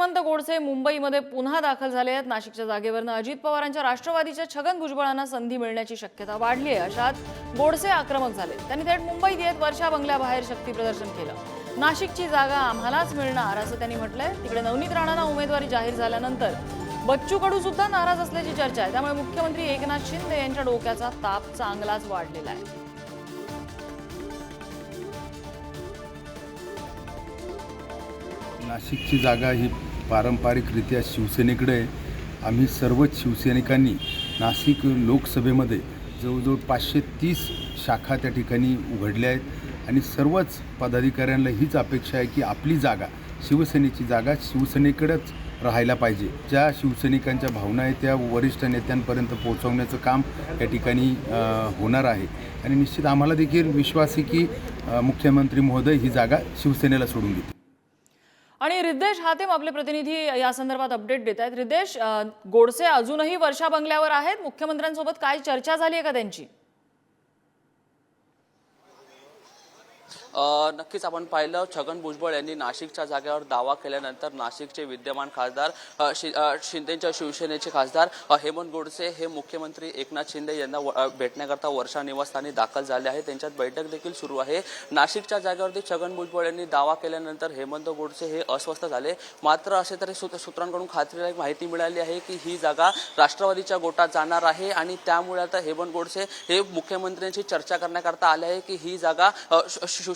हेमंत गोडसे मुंबईमध्ये पुन्हा दाखल झाले आहेत. नाशिकच्या जागेवरनं अजित पवारांच्या राष्ट्रवादीच्या छगन भुजबळांना संधी मिळण्याची शक्यता वाढली आहे. अशात गोडसे आक्रमक झाले. त्यांनी थेट मुंबईत येत वर्षा बंगल्याबाहेर शक्ती प्रदर्शन केलं. नाशिकची जागा आम्हालाच मिळणार असं त्यांनी म्हटलंय. तिकडे नवनीत राणांना उमेदवारी जाहीर झाल्यानंतर बच्चू कडू सुद्धा नाराज असल्याची चर्चा आहे. त्यामुळे मुख्यमंत्री एकनाथ शिंदे यांच्या डोक्याचा ताप चांगलाच वाढलेला आहे. नाशिकची जागा ही पारंपरिकरित्या शिवसेनेकडे आहे आम्ही सर्वच शिवसैनिकांनी नाशिक लोकसभेमध्ये जवळजवळ पाचशे तीस शाखा त्या ठिकाणी उघडल्या आहेत. आणि सर्वच पदाधिकाऱ्यांना हीच अपेक्षा आहे की आपली जागा शिवसेनेची जागा शिवसेनेकडेच राहायला पाहिजे. ज्या शिवसैनिकांच्या भावना आहेत त्या वरिष्ठ नेत्यांपर्यंत पोहोचवण्याचं काम या ठिकाणी होणार आहे. आणि निश्चित आम्हाला देखील विश्वास आहे की मुख्यमंत्री महोदय ही जागा शिवसेनेला सोडून देते आणि रिद्देश हातेम आपले प्रतिनिधी या संदर्भात अपडेट देत आहेत. रिद्देश गोडसे अजूनही वर्षा बंगल्यावर आहेत. मुख्यमंत्र्यांसोबत काय चर्चा झाली आहे का त्यांची? नक्कीच आपण पाहिलं छगन भुजबळ यांनी नाशिकच्या जागेवर दावा केल्यानंतर नाशिकचे विद्यमान खासदार शि- शिंदेच्या शिवसेनेचे खासदार हेमंत गोडसे हे मुख्यमंत्री एकनाथ शिंदे यांना भेटण्याकरता वर्षा निवासस्थानी दाखल झाले आहे त्यांच्यात बैठक देखील सुरू आहे. नाशिकच्या जागेवरती छगन भुजबळ यांनी दावा केल्यानंतर हेमंत गोडसे हे अस्वस्थ झाले. मात्र असे तरी सूत्रांकडून खात्रीलायक माहिती मिळाली आहे की ही जागा राष्ट्रवादीच्या गोटात जाणार आहे आणि त्यामुळे आता हेमंत गोडसे हे मुख्यमंत्र्यांशी चर्चा करण्याकरता आले आहे की ही जागा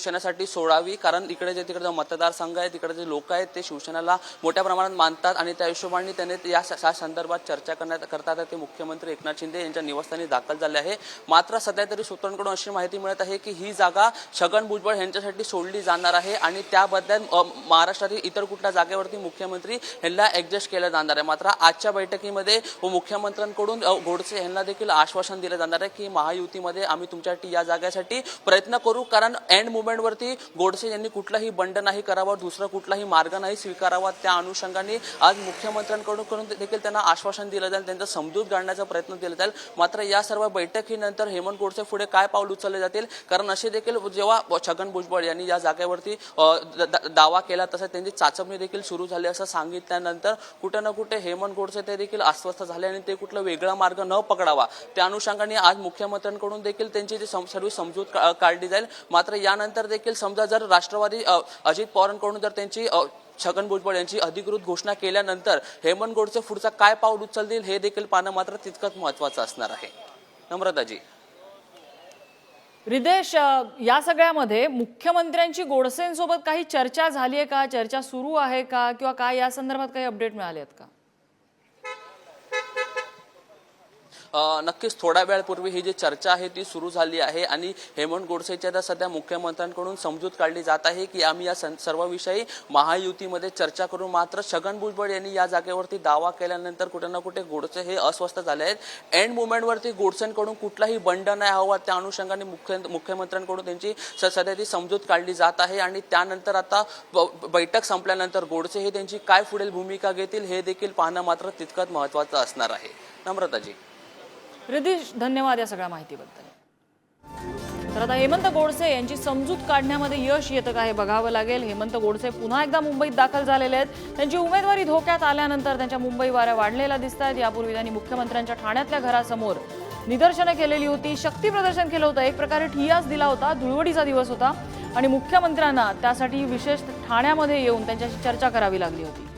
शिवसेनेसाठी सोडावी कारण इकडे जे तिकडे जो मतदारसंघ आहे तिकडे जे लोक आहेत ते शिवसेनेला मोठ्या प्रमाणात मानतात आणि त्या हिशोबाने त्याने या संदर्भात चर्चा करण्यात करतात. ते मुख्यमंत्री एकनाथ शिंदे यांच्या निवासस्थानी दाखल झाले आहे. मात्र सध्या तरी सूत्रांकडून अशी माहिती मिळत आहे की ही जागा छगन भुजबळ यांच्यासाठी सोडली जाणार आहे आणि त्याबद्दल महाराष्ट्रातील इतर कुठल्या जागेवरती मुख्यमंत्री यांना ऍडजस्ट केलं जाणार आहे. मात्र आजच्या बैठकीमध्ये मुख्यमंत्र्यांकडून गोडसे यांना देखील आश्वासन दिलं जाणार आहे की महायुतीमध्ये आम्ही तुमच्यासाठी या जागेसाठी प्रयत्न करू कारण एंड पॉईंटवरती गोडसे यांनी कुठलाही बंड नाही करावा दुसरा कुठलाही मार्ग नाही स्वीकारावा. त्या अनुषंगाने आज मुख्यमंत्र्यांकडून करून देखील त्यांना आश्वासन दिलं जाईल त्यांचा समजूत घालण्याचा प्रयत्न दिला जाईल. मात्र या सर्व बैठकीनंतर हेमंत गोडसे पुढे काय पाऊल उचलले जातील? कारण असे देखील जेव्हा छगन भुजबळ यांनी या जागेवरती दावा केला तसं त्यांची चाचपणी देखील सुरू झाली असं सांगितल्यानंतर कुठे ना कुठे हेमंत गोडसे ते देखील अस्वस्थ झाले आणि ते कुठला वेगळा मार्ग न पकडावा. त्या अनुषंगाने आज मुख्यमंत्र्यांकडून देखील त्यांची जी सर्व समजूत काढली जाईल. मात्र यानंतर देखील समजा जर राष्ट्रवादी अजित पवारांकडून जर त्यांची छगन भुजबळ यांची अधिकृत घोषणा केल्यानंतर हेमंत गोडसे पुढचा काय पाऊल उचलतील हे देखील पाहणं मात्र तितकंच महत्वाचं असणार आहे. नम्रताजी. रिदेश या सगळ्यामध्ये मुख्यमंत्र्यांची गोडसेंसोबत काही चर्चा झाली आहे का? चर्चा सुरू आहे का? किंवा काय या संदर्भात काही अपडेट मिळाले आहेत का? नक्कीच थोड्या वेळापूर्वी ही जी चर्चा आहे ती सुरू झाली आहे आणि हेमंत गोडसेच्या तर सध्या मुख्यमंत्र्यांकडून समजूत काढली जात आहे की आम्ही या सं- सर्व विषयी महायुतीमध्ये चर्चा करू. मात्र छगन भुजबळ यांनी या जागेवरती दावा केल्यानंतर कुठे ना कुठे गोडसे हे अस्वस्थ झाले आहेत. एंड मुवमेंटवरती गोडसेंकडून कुठलाही बंड नाही हवा त्या अनुषंगाने मुख्य मुख्यमंत्र्यांकडून त्यांची स- सध्या ती समजूत काढली जात आहे आणि त्यानंतर आता ब- बैठक संपल्यानंतर गोडसे हे त्यांची काय पुढील भूमिका घेतील हे देखील पाहणं मात्र तितकंच महत्वाचं असणार आहे. नम्रताजी. रिदेश धन्यवाद या सगळ्या माहितीबद्दल. तर आता हेमंत गोडसे यांची समजूत काढण्यामध्ये यश येतं का हे बघावं लागेल. हेमंत गोडसे पुन्हा एकदा मुंबईत दाखल झालेले आहेत. त्यांची उमेदवारी धोक्यात आल्यानंतर त्यांच्या मुंबई वाऱ्या वाढलेल्या दिसत आहेत यापूर्वी त्यांनी मुख्यमंत्र्यांच्या ठाण्यातल्या घरासमोर निदर्शनं केलेली होती. शक्ती प्रदर्शन केलं होतं. एक प्रकारे ठियास दिला होता. धुळवडीचा दिवस होता. आणि मुख्यमंत्र्यांना त्यासाठी विशेष ठाण्यामध्ये येऊन त्यांच्याशी चर्चा करावी लागली होती.